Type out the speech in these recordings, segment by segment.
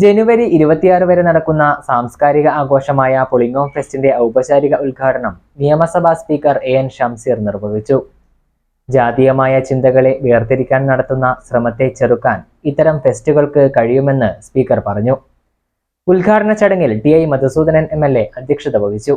ജനുവരി ഇരുപത്തിയാറ് വരെ നടക്കുന്ന സാംസ്കാരിക ആഘോഷമായ പുളിങ്ങോം ഫെസ്റ്റിന്റെ ഔപചാരിക ഉദ്ഘാടനം നിയമസഭാ സ്പീക്കർ എ എൻ ഷംസീർ നിർവഹിച്ചു. ജാതീയമായ ചിന്തകളെ വേർതിരിക്കാൻ നടത്തുന്ന ശ്രമത്തെ ചെറുക്കാൻ ഇത്തരം ഫെസ്റ്റുകൾക്ക് കഴിയുമെന്ന് സ്പീക്കർ പറഞ്ഞു. ഉദ്ഘാടന ചടങ്ങിൽ T I Madhusoodanan M L A അധ്യക്ഷത വഹിച്ചു.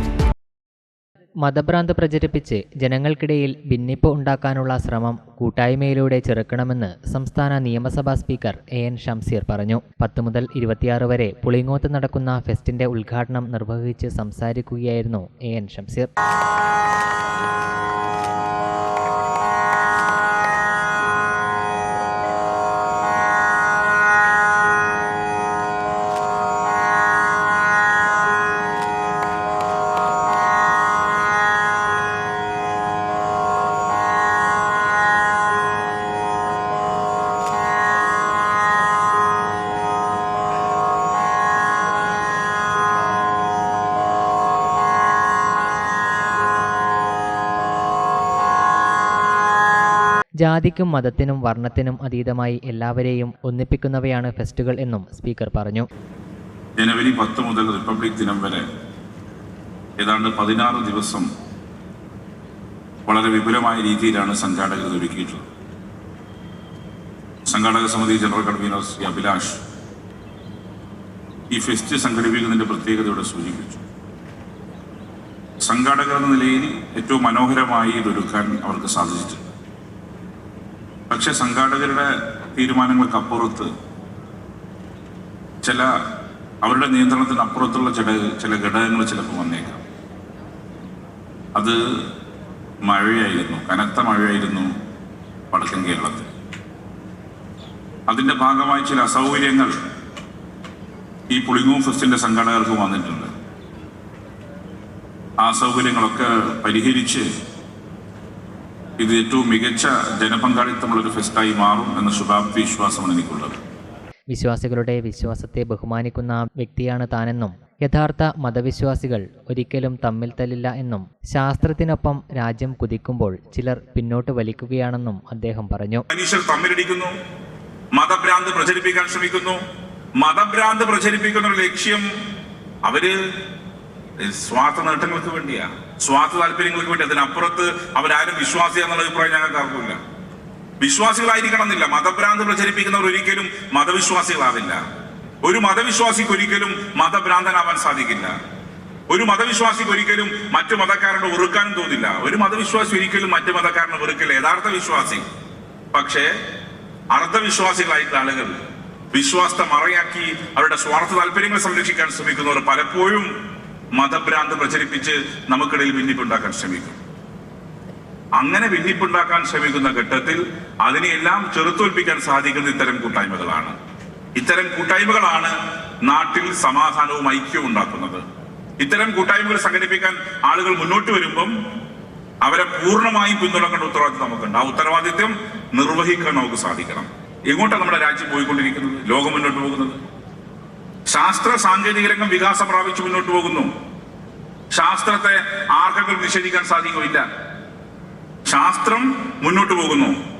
മതഭ്രാന്ത് പ്രചരിപ്പിച്ച് ജനങ്ങൾക്കിടയിൽ ഭിന്നിപ്പ് ഉണ്ടാക്കാനുള്ള ശ്രമം കൂട്ടായ്മയിലൂടെ ചെറുക്കണമെന്ന് സംസ്ഥാന നിയമസഭാ സ്പീക്കർ എ എൻ ഷംസീർ പറഞ്ഞു. പത്ത് മുതൽ ഇരുപത്തിയാറ് വരെ പുളിങ്ങോത്ത് നടക്കുന്ന ഫെസ്റ്റിന്റെ ഉദ്ഘാടനം നിർവഹിച്ച് സംസാരിക്കുകയായിരുന്നു എ എൻ ഷംസീർ ജാതിക്കും മതത്തിനും വർണത്തിനും അതീതമായി എല്ലാവരെയും ഒന്നിപ്പിക്കുന്നവയാണ് ഫെസ്റ്റുകൾ എന്നും സ്പീക്കർ പറഞ്ഞു. ജനുവരി പത്ത് മുതൽ റിപ്പബ്ലിക് ദിനം വരെ ഏതാണ്ട് പതിനാറ് ദിവസം വളരെ വിപുലമായ രീതിയിലാണ് സംഘാടകർ ഒരുക്കിയിട്ടുള്ളത്. സംഘാടക സമിതി ജനറൽ കൺവീനർ ശ്രീ അഭിലാഷ് ഈ ഫെസ്റ്റ് സംഘടിപ്പിക്കുന്നതിന്റെ പ്രത്യേകതയോടെ സൂചിപ്പിച്ചു. സംഘാടകർ എന്ന നിലയിൽ ഏറ്റവും മനോഹരമായി ഇതൊരുക്കാൻ അവർക്ക് സാധിച്ചിട്ടുണ്ട്. പക്ഷെ സംഘാടകരുടെ തീരുമാനങ്ങൾക്കപ്പുറത്ത് ചില അവരുടെ നിയന്ത്രണത്തിനപ്പുറത്തുള്ള ചില ചില ഘടകങ്ങൾ ചിലപ്പോൾ വന്നേക്കാം. അത് മഴയായിരുന്നു കനത്ത മഴയായിരുന്നു വടക്കൻ കേരളത്തിൽ. അതിന്റെ ഭാഗമായി ചില അസൗകര്യങ്ങൾ ഈ പുളിങ്ങൂം ഫെസ്റ്റിന്റെ സംഘാടകർക്ക് വന്നിട്ടുണ്ട്. ആ അസൗകര്യങ്ങളൊക്കെ പരിഹരിച്ച് ഇത് ഏറ്റവും മികച്ച ജനപങ്കാളിത്തമുള്ള ഒരു ഫെസ്റ്റായി മാറും എന്ന ശുഭാപ്തി വിശ്വാസമാണ് എനിക്കുള്ളത്. വിശ്വാസികളുടെ വിശ്വാസത്തെ ബഹുമാനിക്കുന്ന വ്യക്തിയാണ് താനെന്നും യഥാർത്ഥ മതവിശ്വാസികൾ ഒരിക്കലും തമ്മിൽ തല്ലില്ല എന്നും ശാസ്ത്രത്തിനൊപ്പം രാജ്യം കുതിക്കുമ്പോൾ ചിലർ പിന്നോട്ട് വലിക്കുകയാണെന്നും അദ്ദേഹം പറഞ്ഞു. മനുഷ്യർ തമ്മിലടിക്കുന്നു മതഭ്രാന്ത് പ്രചരിപ്പിക്കാൻ ശ്രമിക്കുന്നു. മതഭ്രാന്ത് പ്രചരിപ്പിക്കുന്ന ലക്ഷ്യം അവർ സ്വാർത്ഥ നേട്ടങ്ങൾക്ക് വേണ്ടിയാ. സ്വാർത്ഥ താല്പര്യങ്ങൾക്ക് വേണ്ടി അതിനപ്പുറത്ത് അവരാരും വിശ്വാസിയാന്നുള്ള അഭിപ്രായം ഞങ്ങൾക്ക് ആർക്കുമില്ല. വിശ്വാസികളായിരിക്കണം എന്നില്ല മതഭ്രാന്ത് പ്രചരിപ്പിക്കുന്നവർ ഒരിക്കലും മതവിശ്വാസികളാവില്ല. ഒരു മതവിശ്വാസിക്ക് ഒരിക്കലും മതഭ്രാന്തനാവാൻ സാധിക്കില്ല. ഒരു മതവിശ്വാസിക്ക് ഒരിക്കലും മറ്റു മതക്കാരനോട് വെറുക്കാനും തോന്നില്ല. ഒരു മതവിശ്വാസി ഒരിക്കലും മറ്റു മതക്കാരനെ വെറുക്കില്ല. യഥാർത്ഥ വിശ്വാസി. പക്ഷേ അർദ്ധവിശ്വാസികളായിട്ടുള്ള ആളുകൾ വിശ്വാസത്തെ മറയാക്കി അവരുടെ സ്വാർത്ഥ താല്പര്യങ്ങൾ സംരക്ഷിക്കാൻ ശ്രമിക്കുന്നവർ പലപ്പോഴും മതഭ്രാന്ത് പ്രചരിപ്പിച്ച് നമുക്കിടയിൽ ഭിന്നിപ്പുണ്ടാക്കാൻ ശ്രമിക്കും. അങ്ങനെ ഭിന്നിപ്പുണ്ടാക്കാൻ ശ്രമിക്കുന്ന ഘട്ടത്തിൽ അതിനെയെല്ലാം ചെറുത്തോൽപ്പിക്കാൻ സാധിക്കുന്ന ഇത്തരം കൂട്ടായ്മകളാണ്. ഇത്തരം കൂട്ടായ്മകളാണ് നാട്ടിൽ സമാധാനവും ഐക്യവും ഉണ്ടാക്കുന്നത്. ഇത്തരം കൂട്ടായ്മകൾ സംഘടിപ്പിക്കാൻ ആളുകൾ മുന്നോട്ട് വരുമ്പം അവരെ പൂർണമായും പിന്തുണക്കേണ്ട ഉത്തരവാദിത്വം നമുക്കുണ്ട്. ആ ഉത്തരവാദിത്വം നിർവഹിക്കാൻ നമുക്ക് സാധിക്കണം. എങ്ങോട്ടാണ് നമ്മുടെ രാജ്യം പോയിക്കൊണ്ടിരിക്കുന്നത്? ലോകം മുന്നോട്ട് പോകുന്നത്? ശാസ്ത്ര സാങ്കേതിക രംഗം വികാസം പ്രാപിച്ചു മുന്നോട്ട് പോകുന്നു. ശാസ്ത്രത്തെ ആർക്കെങ്കിലും നിഷേധിക്കാൻ സാധിക്കില്ല ശാസ്ത്രം മുന്നോട്ട് പോകുന്നു.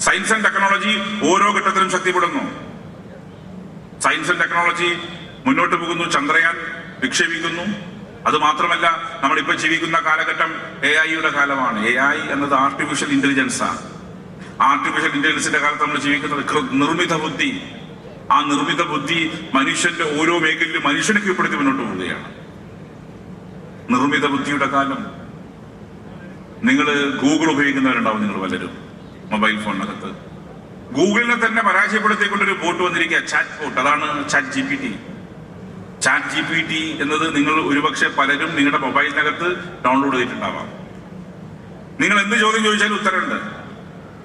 സയൻസ് ആൻഡ് ടെക്നോളജി ഓരോ ഘട്ടത്തിലും ശക്തിപ്പെടുന്നു. സയൻസ് ആൻഡ് ടെക്നോളജി മുന്നോട്ട് പോകുന്നു ചന്ദ്രയാൻ വിക്ഷേപിക്കുന്നു. അത് മാത്രമല്ല നമ്മൾ ഇപ്പൊ ജീവിക്കുന്ന കാലഘട്ടം എ ഐയുടെ കാലമാണ്. എ ഐ എന്നത് ആർട്ടിഫിഷ്യൽ ഇന്റലിജൻസാണ് ആർട്ടിഫിഷ്യൽ ഇന്റലിജൻസിന്റെ കാലത്ത് നമ്മൾ ജീവിക്കുന്നത് നിർമ്മിത ബുദ്ധി. ആ നിർമ്മിത ബുദ്ധി മനുഷ്യന്റെ ഓരോ മേഖലയിലും മനുഷ്യനെ കീഴ്പ്പെടുത്തി മുന്നോട്ട് പോവുകയാണ്. നിർമ്മിത ബുദ്ധിയുടെ കാലം. നിങ്ങൾ ഗൂഗിൾ ഉപയോഗിക്കുന്നവരുണ്ടാവും നിങ്ങൾ പലരും. മൊബൈൽ ഫോണിനകത്ത്. ഗൂഗിളിനെ തന്നെ പരാജയപ്പെടുത്തിക്കൊണ്ടൊരു ബോട്ട് വന്നിരിക്കുക ചാറ്റ് ബോട്ട്. അതാണ് chat G P T chat G P T എന്നത് നിങ്ങൾ ഒരുപക്ഷെ പലരും നിങ്ങളുടെ മൊബൈലിനകത്ത് ഡൗൺലോഡ് ചെയ്തിട്ടുണ്ടാവാം. നിങ്ങൾ എന്ത് ചോദ്യം ചോദിച്ചാലും ഉത്തരമുണ്ട്.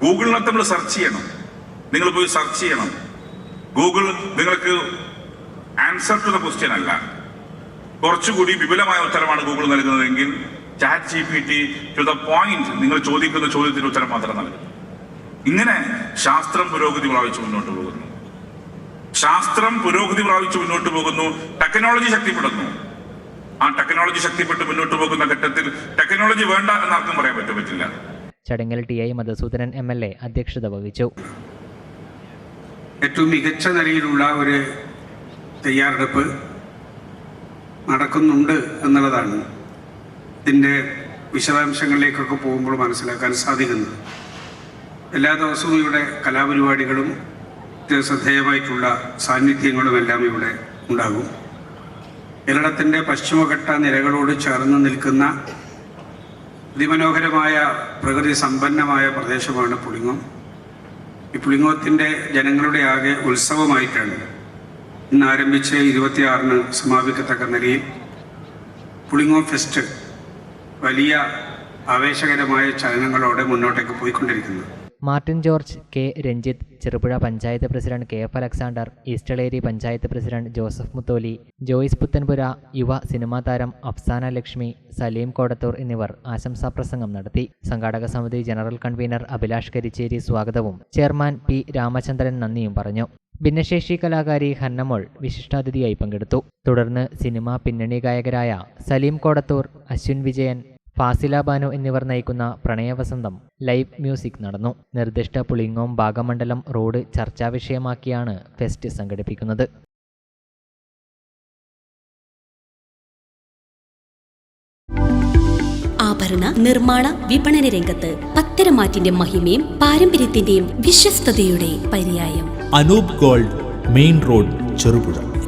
ഗൂഗിളിനകത്ത് നമ്മൾ സെർച്ച് ചെയ്യണം. നിങ്ങൾ പോയി സെർച്ച് ചെയ്യണം. ഗൂഗിൾ നിങ്ങൾക്ക് ആൻസർ ടു ദ ക്വസ്റ്റ്യൻ അല്ല. കുറച്ചുകൂടി വിപുലമായ ഉത്തരമാണ് Google നൽകുന്നതെങ്കിൽ chat G P T to the point നിങ്ങൾ ചോദിക്കുന്ന ചോദ്യത്തിന് ഉത്തരം മാത്രം നൽകും. ഇങ്ങനെ ശാസ്ത്രം പുരോഗതി പ്രാപിച്ചു മുന്നോട്ട് പോകുന്നു. ശാസ്ത്രം പുരോഗതി പ്രാപിച്ചു മുന്നോട്ട് പോകുന്നു ടെക്നോളജി ശക്തിപ്പെടുന്നു. ആ ടെക്നോളജി ശക്തിപ്പെട്ട് മുന്നോട്ട് പോകുന്ന ഘട്ടത്തിൽ ടെക്നോളജി വേണ്ട എന്നാർക്കും പറയാൻ പറ്റും പറ്റില്ല. ചടങ്ങിൽ T I Madhusoodanan M L A അധ്യക്ഷത വഹിച്ചു. ഏറ്റവും മികച്ച നിലയിലുള്ള ഒരു തയ്യാറെടുപ്പ് നടക്കുന്നുണ്ട് എന്നുള്ളതാണ് ഇതിന്റെ വിശദാംശങ്ങളിലേക്കൊക്കെ പോകുമ്പോൾ മനസ്സിലാക്കാൻ സാധിക്കുന്നത്. എല്ലാ ദിവസവും ഇവിടെ കലാപരിപാടികളും ശ്രദ്ധേയമായിട്ടുള്ള സാന്നിധ്യങ്ങളും എല്ലാം ഇവിടെ ഉണ്ടാകും. കേരളത്തിന്റെ പശ്ചിമഘട്ട നിരകളോട് ചേർന്ന് നിൽക്കുന്ന അതിമനോഹരമായ പ്രകൃതി സമ്പന്നമായ പ്രദേശമാണ് പുളിങ്ങം. ഈ പുളിങ്ങോത്തിന്റെ ജനങ്ങളുടെ ആകെ ഉത്സവമായിട്ടാണ് ഇന്ന് ആരംഭിച്ച് ഇരുപത്തിയാറിന് സമാപിക്കത്തക്ക നിലയിൽ പുളിങ്ങോ ഫെസ്റ്റ് വലിയ ആവേശകരമായ ചലനങ്ങളോടെ മുന്നോട്ടേക്ക് പോയിക്കൊണ്ടിരിക്കുന്നു. Martin George K. Ranjith Cherupuzha panchayat president K. F. Alexander East Eleri panchayat president Joseph Mutholi Joyce Puthenpura യുവ സിനിമാ താരം അഫ്സാന ലക്ഷ്മി സലീം കോടത്തൂർ എന്നിവർ ആശംസാ പ്രസംഗം നടത്തി. സംഘാടക സമിതി ജനറൽ കൺവീനർ അഭിലാഷ് കരിച്ചേരി സ്വാഗതവും. Chairman P. രാമചന്ദ്രൻ നന്ദിയും പറഞ്ഞു. ഭിന്നശേഷി കലാകാരി ഹന്നമോൾ വിശിഷ്ടാതിഥിയായി പങ്കെടുത്തു. തുടർന്ന് സിനിമാ പിന്നണി ഗായകരായ സലീം കോടത്തൂർ അശ്വിൻ വിജയൻ ഫാസില ബാനു എന്നിവർ നയിക്കുന്ന പ്രണയവസന്തം ലൈവ് മ്യൂസിക് നടന്നു. നിർദ്ദിഷ്ട പുളിങ്ങോം ഭാഗമണ്ഡലം റോഡ് ചർച്ചാ വിഷയമാക്കിയാണ് ഫെസ്റ്റ് സംഘടിപ്പിക്കുന്നത്. ആഭരണ നിർമ്മാണ വിപണന രംഗത്ത് പത്തരമാറ്റിന്റെ മഹിമയും പാരമ്പര്യത്തിന്റെയും വിശ്വസ്തയുടെ പര്യായം. Anoop gold main road Cherupuzha.